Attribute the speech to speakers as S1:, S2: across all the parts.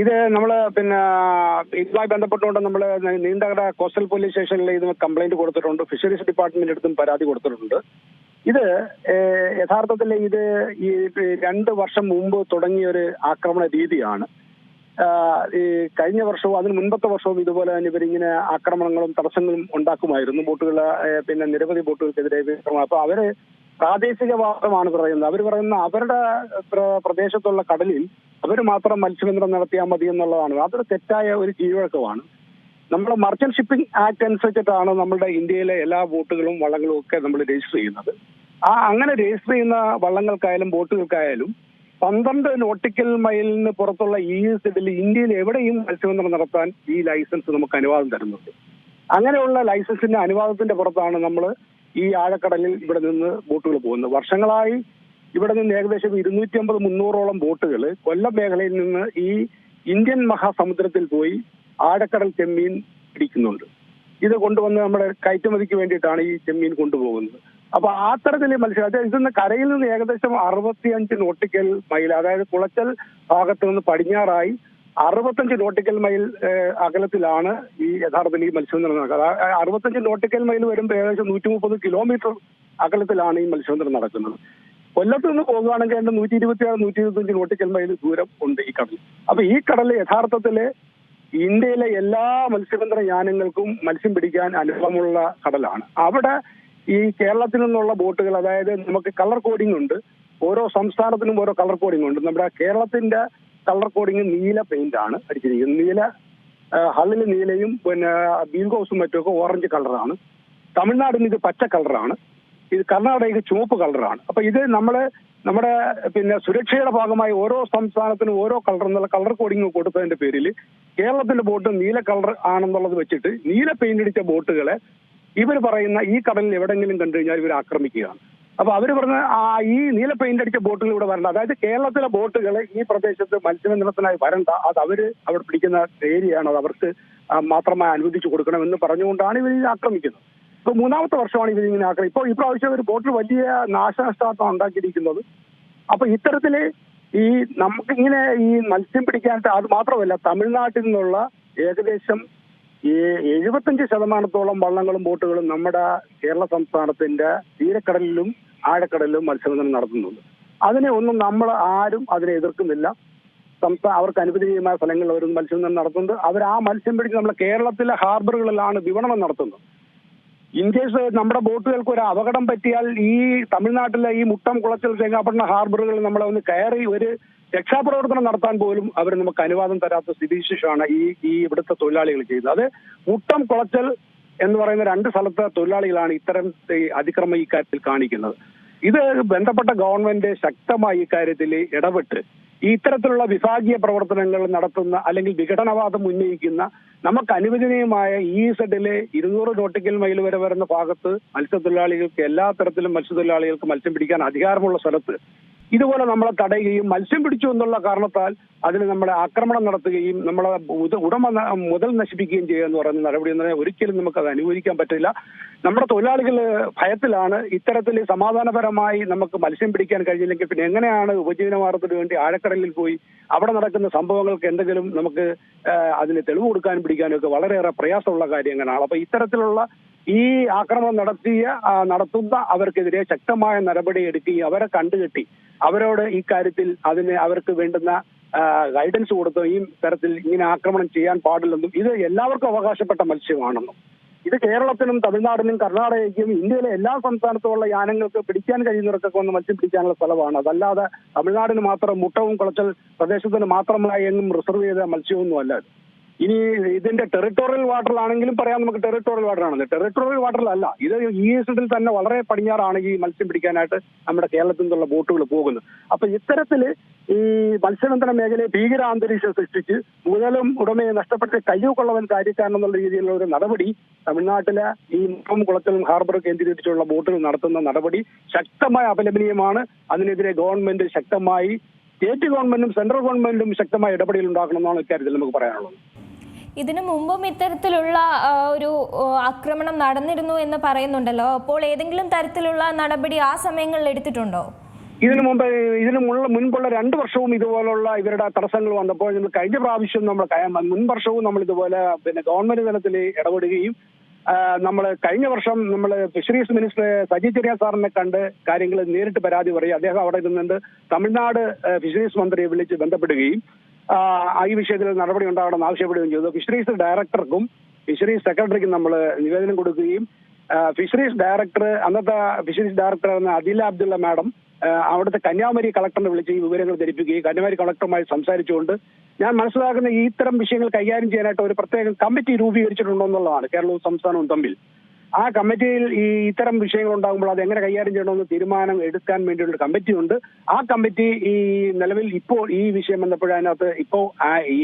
S1: ഇത് നമ്മൾ പിന്നെ ഇതുമായി ബന്ധപ്പെട്ടുകൊണ്ട് നമ്മൾ നീണ്ടകര കോസ്റ്റൽ പോലീസ് സ്റ്റേഷനിൽ ഇതിന് കംപ്ലൈന്റ് കൊടുത്തിട്ടുണ്ട്. ഫിഷറീസ് ഡിപ്പാർട്ട്മെന്റ് അടുത്തും പരാതി കൊടുത്തിട്ടുണ്ട്. ഇത് യഥാർത്ഥത്തിൽ ഇത് ഈ രണ്ട് വർഷം മുമ്പ് തുടങ്ങിയ ഒരു ആക്രമണ രീതിയാണ്. ഈ കഴിഞ്ഞ വർഷവും അതിന് മുൻപത്തെ വർഷവും ഇതുപോലെ തന്നെ ഇവരിങ്ങനെ ആക്രമണങ്ങളും തടസ്സങ്ങളും ഉണ്ടാക്കുമായിരുന്നു. ബോട്ടുകൾ പിന്നെ നിരവധി ബോട്ടുകൾക്കെതിരെ അപ്പൊ അവർ പ്രാദേശികവാദമാണ് പറയുന്നത്. അവർ പറയുന്ന അവരുടെ പ്രദേശത്തുള്ള കടലിൽ അവർ മാത്രം മത്സ്യബന്ധനം നടത്തിയാൽ മതി എന്നുള്ളതാണ്. അതൊരു തെറ്റായ ഒരു കീഴ്വഴക്കമാണ്. നമ്മൾ മർച്ചന്റ് ഷിപ്പിംഗ് ആക്ട് അനുസരിച്ചിട്ടാണ് നമ്മുടെ ഇന്ത്യയിലെ എല്ലാ ബോട്ടുകളും വള്ളങ്ങളും ഒക്കെ നമ്മൾ രജിസ്റ്റർ ചെയ്യുന്നത്. ആ അങ്ങനെ രജിസ്റ്റർ ചെയ്യുന്ന വള്ളങ്ങൾക്കായാലും ബോട്ടുകൾക്കായാലും പന്ത്രണ്ട് നോട്ടിക്കൽ മൈലിന് പുറത്തുള്ള ഈ ഇതിൽ ഇന്ത്യയിൽ എവിടെയും മത്സ്യബന്ധനം നടത്താൻ ഈ ലൈസൻസ് നമുക്ക് അനുവാദം തരുന്നുണ്ട്. അങ്ങനെയുള്ള ലൈസൻസിന്റെ അനുവാദത്തിന്റെ പുറത്താണ് നമ്മൾ ഈ ആഴക്കടലിൽ ഇവിടെ നിന്ന് ബോട്ടുകൾ പോകുന്നത്. വർഷങ്ങളായി ഇവിടെ നിന്ന് ഏകദേശം ഇരുന്നൂറ്റി അമ്പത് മുന്നൂറോളം ബോട്ടുകൾ കൊല്ലം മേഖലയിൽ നിന്ന് ഈ ഇന്ത്യൻ മഹാസമുദ്രത്തിൽ പോയി ആഴക്കടൽ ചെമ്മീൻ പിടിക്കുന്നുണ്ട്. ഇത് കൊണ്ടുവന്ന് നമ്മുടെ കയറ്റുമതിക്ക് വേണ്ടിയിട്ടാണ് ഈ ചെമ്മീൻ കൊണ്ടുപോകുന്നത്. അപ്പൊ ആ തരത്തിൽ മത്സ്യം അതായത് ഇതിന്ന് കരയിൽ നിന്ന് ഏകദേശം അറുപത്തിയഞ്ച് നോട്ടിക്കൽ മൈൽ അതായത് കുളച്ചൽ ഭാഗത്ത് നിന്ന് പടിഞ്ഞാറായി അറുപത്തഞ്ച് നോട്ടിക്കൽ മൈൽ അകലത്തിലാണ് ഈ യഥാർത്ഥത്തിൽ ഈ മത്സ്യബന്ധനം നടക്കുന്നത്. അറുപത്തഞ്ച് നോട്ടിക്കൽ മൈൽ വരുമ്പോൾ ഏകദേശം നൂറ്റി മുപ്പത് കിലോമീറ്റർ അകലത്തിലാണ് ഈ മത്സ്യബന്ധനം നടക്കുന്നത്. കൊല്ലത്ത് നിന്ന് പോകുകയാണെങ്കിൽ അതിന്റെ നൂറ്റി ഇരുപത്തിയാറ് നൂറ്റി ഇരുപത്തിയഞ്ച് നോട്ടിക്കൽ മൈൽ ദൂരം ഉണ്ട് ഈ കടൽ. അപ്പൊ ഈ കടൽ യഥാർത്ഥത്തിൽ ഇന്ത്യയിലെ എല്ലാ മത്സ്യബന്ധന യാനങ്ങൾക്കും മത്സ്യം പിടിക്കാൻ അനുഭവമുള്ള കടലാണ്. അവിടെ ഈ കേരളത്തിൽ നിന്നുള്ള ബോട്ടുകൾ അതായത് നമുക്ക് കളർ കോഡിംഗ് ഉണ്ട്. ഓരോ സംസ്ഥാനത്തിനും ഓരോ കളർ കോഡിംഗ് ഉണ്ട്. നമ്മുടെ കേരളത്തിന്റെ കളർ കോഡിംഗ് നീല പെയിന്റ് ആണ് അടിച്ചിരിക്കുന്നത്. നീല ഹള്ളിൽ നീലയും പിന്നെ ബീൽഗോസും മറ്റുമൊക്കെ ഓറഞ്ച് കളറാണ് തമിഴ്നാടിന് ഇത് പച്ച കളറാണ് ഇത് കർണാടകയ്ക്ക് ചുവപ്പ് കളറാണ്. അപ്പൊ ഇത് നമ്മൾ നമ്മുടെ പിന്നെ സുരക്ഷയുടെ ഭാഗമായി ഓരോ സംസ്ഥാനത്തിനും ഓരോ കളർ എന്നുള്ള കളർ കോഡിംഗ് കൊടുത്തതിന്റെ പേരിൽ കേരളത്തിന്റെ ബോട്ട് നീല കളർ ആണെന്നുള്ളത് വെച്ചിട്ട് നീല പെയിന്റ് അടിച്ച ബോട്ടുകളെ ഇവർ പറയുന്ന ഈ കടലിൽ എവിടെങ്കിലും കണ്ടു കഴിഞ്ഞാൽ ഇവർ ആക്രമിക്കുകയാണ്. അപ്പൊ അവർ പറഞ്ഞ ആ ഈ നീല പെയിന്റ് അടിച്ച ബോട്ടുകൾ ഇവിടെ വരണ്ട. അതായത് കേരളത്തിലെ ബോട്ടുകൾ ഈ പ്രദേശത്ത് മത്സ്യബന്ധനത്തിനായി വരണ്ട. അത് അവർ അവിടെ പിടിക്കുന്ന ഏരിയയാണ്. അത് അവർക്ക് മാത്രമായി അനുവദിച്ചു കൊടുക്കണമെന്ന് പറഞ്ഞുകൊണ്ടാണ് ഇവർ ആക്രമിക്കുന്നത്. ഇപ്പൊ മൂന്നാമത്തെ വർഷമാണ് ഇതിങ്ങനെ ഇങ്ങനെ ഇപ്പൊ ഇപ്രാവശ്യം ഒരു ബോട്ടിൽ വലിയ നാശനഷ്ടമാണ് ഉണ്ടാക്കിയിരിക്കുന്നത്. അപ്പൊ ഇത്തരത്തിൽ ഈ നമുക്ക് ഇങ്ങനെ ഈ മത്സ്യം പിടിക്കാനായിട്ട് അത് മാത്രമല്ല തമിഴ്നാട്ടിൽ നിന്നുള്ള ഏകദേശം എഴുപത്തഞ്ച് ശതമാനത്തോളം വള്ളങ്ങളും ബോട്ടുകളും നമ്മുടെ കേരള സംസ്ഥാനത്തിന്റെ തീരക്കടലിലും ആഴക്കടലിലും മത്സ്യബന്ധനം നടത്തുന്നുണ്ട്. അതിനെ ഒന്നും നമ്മൾ ആരും അതിനെ എതിർക്കുന്നില്ല. സംസ്ഥാന അവർക്ക് അനുവദനീയമായ സ്ഥലങ്ങളിൽ അവർ മത്സ്യബന്ധനം നടത്തുന്നുണ്ട്. അവർ ആ മത്സ്യം പിടിച്ച് നമ്മുടെ കേരളത്തിലെ ഹാർബറുകളിലാണ് വിപണനം നടത്തുന്നത്. ഇൻ കേസ് നമ്മുടെ ബോട്ടുകൾക്ക് ഒരു അപകടം പറ്റിയാൽ ഈ തമിഴ്നാട്ടിലെ ഈ മുട്ടം കുളച്ചൽ ചെങ്ങാപ്പെട്ട ഹാർബറുകളിൽ നമ്മളെ ഒന്ന് കയറി ഒരു രക്ഷാപ്രവർത്തനം നടത്താൻ പോലും അവർ നമുക്ക് അനുവാദം തരാത്ത സ്ഥിതിവിശേഷമാണ് ഈ ഈ ഇവിടുത്തെ തൊഴിലാളികൾ ചെയ്യുന്നത്. അത് മുട്ടം കുളച്ചൽ എന്ന് പറയുന്ന രണ്ട് സ്ഥലത്തെ തൊഴിലാളികളാണ് ഇത്തരം അതിക്രമ അതിക്രമം ഈ കാര്യത്തിൽ കാണിക്കുന്നത്. ഇത് ബന്ധപ്പെട്ട ഗവൺമെന്റ് ശക്തമായി ഇക്കാര്യത്തിൽ ഇടപെട്ട് ഇത്തരത്തിലുള്ള വിഭാഗീയ പ്രവർത്തനങ്ങൾ നടത്തുന്ന അല്ലെങ്കിൽ വിഘടനവാദം ഉന്നയിക്കുന്ന നമുക്ക് അനുവദനീയമായ ഈ സെഡിലെ ഇരുന്നൂറ് നോട്ടിക്കൽ മൈൽ വരെ വരുന്ന ഭാഗത്ത് മത്സ്യത്തൊഴിലാളികൾക്ക് എല്ലാ തരത്തിലും മത്സ്യത്തൊഴിലാളികൾക്ക് മത്സ്യം പിടിക്കാൻ അധികാരമുള്ള സ്ഥലത്ത് ഇതുപോലെ നമ്മളെ തടയുകയും മത്സ്യം പിടിച്ചു എന്നുള്ള കാരണത്താൽ അതിന് നമ്മളെ ആക്രമണം നടത്തുകയും നമ്മളെ ഉടമ മുതൽ നശിപ്പിക്കുകയും ചെയ്യുക എന്ന് പറയുന്ന നടപടി എന്ന് പറഞ്ഞാൽ ഒരിക്കലും നമുക്ക് അത് അനുവദിക്കാൻ പറ്റില്ല. നമ്മുടെ തൊഴിലാളികൾ ഭയത്തിലാണ് ഇത്തരത്തിൽ സമാധാനപരമായി നമുക്ക് മത്സ്യം പിടിക്കാൻ കഴിഞ്ഞില്ലെങ്കിൽ പിന്നെ എങ്ങനെയാണ് ഉപജീവനമാർഗത്തിന് വേണ്ടി ആഴക്കടലിൽ പോയി അവിടെ നടക്കുന്ന സംഭവങ്ങൾക്ക് എന്തെങ്കിലും നമുക്ക് അതിന് തെളിവ് കൊടുക്കാനും പിടിക്കാനും ഒക്കെ വളരെയേറെ പ്രയാസമുള്ള കാര്യങ്ങളാണ്. അപ്പൊ ഇത്തരത്തിലുള്ള ഈ ആക്രമണം നടത്തിയ നടത്തുന്ന അവർക്കെതിരെ ശക്തമായ നടപടി എടുക്കുകയും അവരെ കണ്ടുകെട്ടി അവരോട് ഈ കാര്യത്തിൽ അതിന് അവർക്ക് വേണ്ടുന്ന ഗൈഡൻസ് കൊടുത്ത് ഈ തരത്തിൽ ഇങ്ങനെ ആക്രമണം ചെയ്യാൻ പാടില്ലെന്നും ഇത് എല്ലാവർക്കും അവകാശപ്പെട്ട മത്സ്യമാണെന്നും. ഇത് കേരളത്തിനും തമിഴ്നാടിനും കർണാടകയ്ക്കും ഇന്ത്യയിലെ എല്ലാ സംസ്ഥാനത്തുമുള്ള യാനങ്ങൾക്ക് പിടിക്കാൻ കഴിയുന്നവർക്കൊക്കെ ഒന്ന് മത്സ്യം പിടിക്കാനുള്ള സ്ഥലമാണ്. അതല്ലാതെ തമിഴ്നാടിന് മാത്രം മുട്ടവും കുളച്ചൽ പ്രദേശത്തിന് മാത്രമായി എങ്ങും റിസർവ് ചെയ്ത മത്സ്യമൊന്നും അല്ല ഇത്. ഇനി ഇതിന്റെ ടെറിട്ടോറിയൽ വാട്ടറിലാണെങ്കിലും പറയാം നമുക്ക് ടെറിട്ടോറിയൽ വാട്ടർ ആണെന്ന് ടെറിട്ടോറിയൽ വാട്ടറിലല്ല ഇത് ഈ എസിഡിൽ തന്നെ വളരെ പടിഞ്ഞാറാണ് ഈ മത്സ്യം പിടിക്കാനായിട്ട് നമ്മുടെ കേരളത്തിൽ നിന്നുള്ള ബോട്ടുകൾ പോകുന്നത്. അപ്പൊ ഇത്തരത്തിൽ ഈ മത്സ്യബന്ധന മേഖലയെ ഭീകരാന്തരീക്ഷം സൃഷ്ടിച്ച് മുതലും ഉടമയെ നഷ്ടപ്പെട്ട് കയ്യൂക്കൊള്ളവൻ കാര്യക്കാരൻ എന്നുള്ള രീതിയിലുള്ള ഒരു നടപടി തമിഴ്നാട്ടിലെ ഈ മുഖം കുളത്തിലും ഹാർബർ കേന്ദ്രീകരിച്ചുള്ള ബോട്ടുകൾ നടത്തുന്ന നടപടി ശക്തമായ അപലപനീയമാണ്. അതിനെതിരെ ഗവൺമെന്റ് ശക്തമായി സ്റ്റേറ്റ് ഗവൺമെന്റും സെൻട്രൽ ഗവൺമെന്റും ശക്തമായ ഇടപെടൽ ഉണ്ടാക്കണമെന്നാണ് ഇക്കാര്യത്തിൽ നമുക്ക് പറയാനുള്ളത്.
S2: ഇതിനു മുമ്പും ഇത്തരത്തിലുള്ള ഒരു ആക്രമണം നടന്നിരുന്നു എന്ന് പറയുന്നുണ്ടല്ലോ. അപ്പോൾ ഏതെങ്കിലും തരത്തിലുള്ള നടപടി ആ സമയങ്ങളിൽ എടുത്തിട്ടുണ്ടോ?
S1: ഇതിനു മുമ്പ് ഇതിനു മുൻപുള്ള രണ്ട് വർഷവും ഇതുപോലുള്ള ഇവരുടെ തടസ്സങ്ങൾ വന്നപ്പോൾ നമ്മൾ കഴിഞ്ഞ പ്രാവശ്യം നമ്മൾ മുൻ വർഷവും നമ്മൾ ഇതുപോലെ പിന്നെ ഗവൺമെന്റ് തലത്തിൽ ഇടപെടുകയും നമ്മൾ കഴിഞ്ഞ വർഷം നമ്മൾ ഫിഷറീസ് മിനിസ്റ്റർ സജി ചെറിയ സാറിനെ കണ്ട് കാര്യങ്ങൾ നേരിട്ട് പരാതി പറയും. അദ്ദേഹം അവിടെ ഇരുന്നുകൊണ്ട് തമിഴ്നാട് ഫിഷറീസ് മന്ത്രിയെ വിളിച്ച് ബന്ധപ്പെടുകയും ഈ വിഷയത്തിൽ നടപടി ഉണ്ടാകണമെന്ന് ആവശ്യപ്പെടുകയും ചെയ്തു. ഫിഷറീസ് ഡയറക്ടർക്കും ഫിഷറീസ് സെക്രട്ടറിക്കും നമ്മൾ നിവേദനം കൊടുക്കുകയും ഫിഷറീസ് ഡയറക്ടർ അന്നത്തെ ഫിഷറീസ് ഡയറക്ടർ എന്ന അദില അബ്ദുള്ള മാഡം അവിടുത്തെ കന്യാകുമാരി കളക്ടറിനെ വിളിച്ച് ഈ വിവരങ്ങൾ ധരിപ്പിക്കുകയും കന്യാകുമാരി കളക്ടറുമായി സംസാരിച്ചുകൊണ്ട് ഞാൻ മനസ്സിലാക്കുന്ന ഈ ഇത്തരം വിഷയങ്ങൾ കൈകാര്യം ചെയ്യാനായിട്ട് ഒരു പ്രത്യേക കമ്മിറ്റി രൂപീകരിച്ചിട്ടുണ്ടോ എന്നുള്ളതാണ് കേരളവും സംസ്ഥാനവും തമ്മിൽ. ആ കമ്മിറ്റിയിൽ ഈ ഇത്തരം വിഷയങ്ങൾ ഉണ്ടാകുമ്പോൾ അത് എങ്ങനെ കൈകാര്യം ചെയ്യണമെന്ന് തീരുമാനം എടുക്കാൻ വേണ്ടിയുള്ള കമ്മിറ്റി ഉണ്ട് ആ കമ്മിറ്റി ഈ നിലവിൽ ഇപ്പോൾ ഈ വിഷയം വന്നപ്പോൾ അതിനകത്ത് ഇപ്പോൾ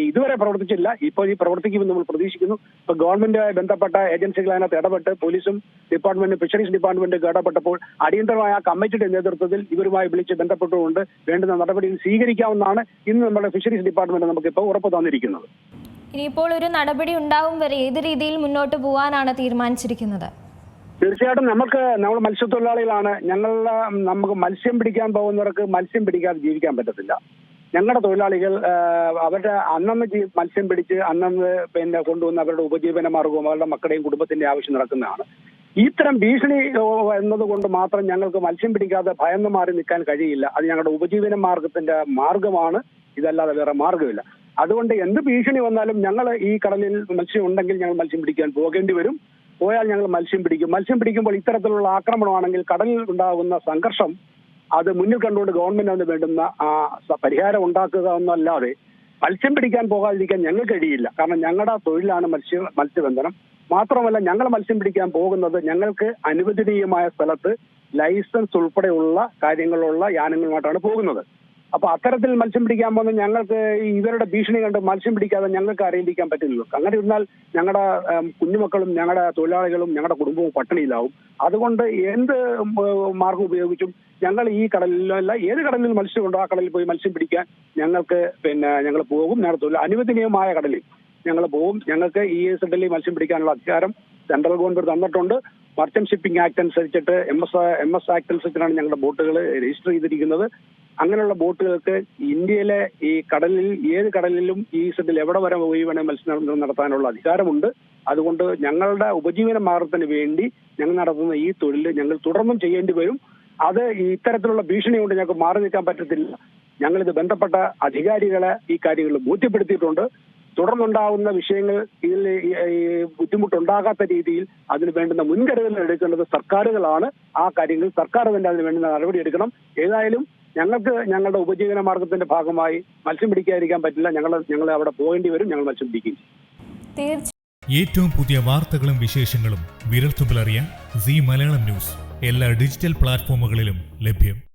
S1: ഇതുവരെ പ്രവർത്തിച്ചില്ല. ഇപ്പോൾ ഈ പ്രവർത്തിക്കുമെന്ന് നമ്മൾ പ്രതീക്ഷിക്കുന്നു. ഇപ്പൊ ഗവൺമെന്റുമായി ബന്ധപ്പെട്ട ഏജൻസികൾ അതിനകത്ത് ഇടപെട്ട് പോലീസും ഡിപ്പാർട്ട്മെന്റ് ഫിഷറീസ് ഡിപ്പാർട്ട്മെന്റ് ഇടപെട്ടപ്പോൾ അടിയന്തരമായ ആ കമ്മിറ്റിയുടെ നേതൃത്വത്തിൽ ഇവരുമായി വിളിച്ച് ബന്ധപ്പെട്ടുകൊണ്ട് വേണ്ടുന്ന നടപടികൾ സ്വീകരിക്കാവുന്നതാണ് ഇന്ന് നമ്മുടെ ഫിഷറീസ് ഡിപ്പാർട്ട്മെന്റ് നമുക്ക് ഇപ്പോൾ ഉറപ്പ് തന്നിരിക്കുന്നത്.
S2: ഇനിയിപ്പോൾ ഒരു നടപടി ഉണ്ടാവും വരെ ഏത് രീതിയിൽ മുന്നോട്ട് പോകാനാണ് തീരുമാനിച്ചിരിക്കുന്നത്?
S1: തീർച്ചയായിട്ടും നമുക്ക് നമ്മൾ മത്സ്യത്തൊഴിലാളികളാണ്. ഞങ്ങളുടെ നമുക്ക് മത്സ്യം പിടിക്കാൻ പോകുന്നവർക്ക് മത്സ്യം പിടിക്കാതെ ജീവിക്കാൻ പറ്റത്തില്ല. ഞങ്ങളുടെ തൊഴിലാളികൾ അവരുടെ അന്നന്ന് മത്സ്യം പിടിച്ച് അന്നന്ന് പിന്നെ കൊണ്ടുവന്ന് അവരുടെ ഉപജീവന മാർഗവും അവരുടെ മക്കളുടെയും കുടുംബത്തിന്റെ ആവശ്യം നടക്കുന്നതാണ്. ഇത്തരം ഭീഷണി എന്നതുകൊണ്ട് മാത്രം ഞങ്ങൾക്ക് മത്സ്യം പിടിക്കാതെ ഭയന്ന് മാറി നിൽക്കാൻ കഴിയില്ല. അത് ഞങ്ങളുടെ ഉപജീവന മാർഗത്തിന്റെ മാർഗമാണ്. ഇതല്ലാതെ വേറെ മാർഗമില്ല. അതുകൊണ്ട് എന്ത് ഭീഷണി വന്നാലും ഞങ്ങൾ ഈ കടലിൽ മത്സ്യം ഉണ്ടെങ്കിൽ ഞങ്ങൾ മത്സ്യം പിടിക്കാൻ പോകേണ്ടി വരും. പോയാൽ ഞങ്ങൾ മത്സ്യം പിടിക്കും. മത്സ്യം പിടിക്കുമ്പോൾ ഇത്തരത്തിലുള്ള ആക്രമണമാണെങ്കിൽ കടലിൽ ഉണ്ടാകുന്ന സംഘർഷം അത് മുന്നിൽ കണ്ടുകൊണ്ട് ഗവൺമെന്റ് അതിന് വേണ്ടുന്ന ആ പരിഹാരം ഉണ്ടാക്കുക എന്നല്ലാതെ മത്സ്യം പിടിക്കാൻ പോകാതിരിക്കാൻ ഞങ്ങൾക്ക് കഴിയില്ല. കാരണം ഞങ്ങളുടെ തൊഴിലാണ് മത്സ്യ മത്സ്യബന്ധനം. മാത്രമല്ല ഞങ്ങൾ മത്സ്യം പിടിക്കാൻ പോകുന്നത് ഞങ്ങൾക്ക് അനുവദനീയമായ സ്ഥലത്ത് ലൈസൻസ് ഉൾപ്പെടെയുള്ള കാര്യങ്ങളുള്ള യാനങ്ങളുമായിട്ടാണ് പോകുന്നത്. അപ്പൊ അത്തരത്തിൽ മത്സ്യം പിടിക്കാൻ പോകുന്ന ഞങ്ങൾക്ക് ഇവരുടെ ഭീഷണി കണ്ട് മത്സ്യം പിടിക്കാതെ ഞങ്ങൾക്ക് അറിയിപ്പിക്കാൻ പറ്റില്ലല്ലോ. അങ്ങനെ ഇരുന്നാൽ ഞങ്ങളുടെ കുഞ്ഞുമക്കളും ഞങ്ങളുടെ തൊഴിലാളികളും ഞങ്ങളുടെ കുടുംബവും പട്ടിണിയിലാവും. അതുകൊണ്ട് എന്ത് മാർഗം ഉപയോഗിച്ചും ഞങ്ങൾ ഈ കടലിലല്ല ഏത് കടലിൽ മത്സ്യമുണ്ടോ ആ കടലിൽ പോയി മത്സ്യം പിടിക്കാൻ ഞങ്ങൾക്ക് പിന്നെ ഞങ്ങൾ പോകും. ഞങ്ങളുടെ അനുവദനീയമായ കടലിൽ ഞങ്ങൾ പോകും. ഞങ്ങൾക്ക് ഈ എൽ മത്സ്യം പിടിക്കാനുള്ള അധികാരം സെൻട്രൽ ഗവൺമെന്റ് തന്നിട്ടുണ്ട്. മർച്ചന്റ് ഷിപ്പിംഗ് ആക്ട് അനുസരിച്ചിട്ട് M S M S act അനുസരിച്ചിട്ടാണ് ഞങ്ങളുടെ ബോട്ടുകൾ രജിസ്റ്റർ ചെയ്തിരിക്കുന്നത്. അങ്ങനെയുള്ള ബോട്ടുകൾക്ക് ഇന്ത്യയിലെ ഈ കടലിൽ ഏത് കടലിലും ഈ സെറ്റിൽ എവിടെ വരെ പോയി വേണേൽ മത്സ്യബന്ധനം നടത്താനുള്ള അധികാരമുണ്ട്. അതുകൊണ്ട് ഞങ്ങളുടെ ഉപജീവന മാർഗത്തിന് വേണ്ടി ഞങ്ങൾ നടത്തുന്ന ഈ തൊഴിൽ ഞങ്ങൾ തുടർന്നും ചെയ്യേണ്ടി വരും. അത് ഇത്തരത്തിലുള്ള ഭീഷണി കൊണ്ട് ഞങ്ങൾക്ക് മാറി നിൽക്കാൻ പറ്റത്തില്ല. ഞങ്ങളിത് ബന്ധപ്പെട്ട അധികാരികളെ ഈ കാര്യങ്ങൾ ബോധ്യപ്പെടുത്തിയിട്ടുണ്ട്. തുടർന്നുണ്ടാകുന്ന വിഷയങ്ങൾ ഇതിൽ ബുദ്ധിമുട്ടുണ്ടാകാത്ത രീതിയിൽ അതിന് വേണ്ടുന്ന മുൻകരുതൽ എടുക്കേണ്ടത് സർക്കാരുകളാണ്. ആ കാര്യങ്ങൾ സർക്കാർ തന്നെ അതിന് വേണ്ടുന്ന നടപടി എടുക്കണം. ഏതായാലും ഞങ്ങൾക്ക് ഞങ്ങളുടെ ഉപജീവന മാർഗത്തിന്റെ ഭാഗമായി മത്സ്യം പിടിക്കാതിരിക്കാൻ പറ്റില്ല. ഞങ്ങൾ ഞങ്ങൾ അവിടെ പോകേണ്ടി വരും. ഞങ്ങൾ മത്സ്യം പിടിക്കും.
S3: ഏറ്റവും പുതിയ വാർത്തകളും വിശേഷങ്ങളും വിരൽത്തുമ്പിലറിയാൻ സി മലയാളം ന്യൂസ്. എല്ലാ ഡിജിറ്റൽ പ്ലാറ്റ്ഫോമുകളിലും ലഭ്യം.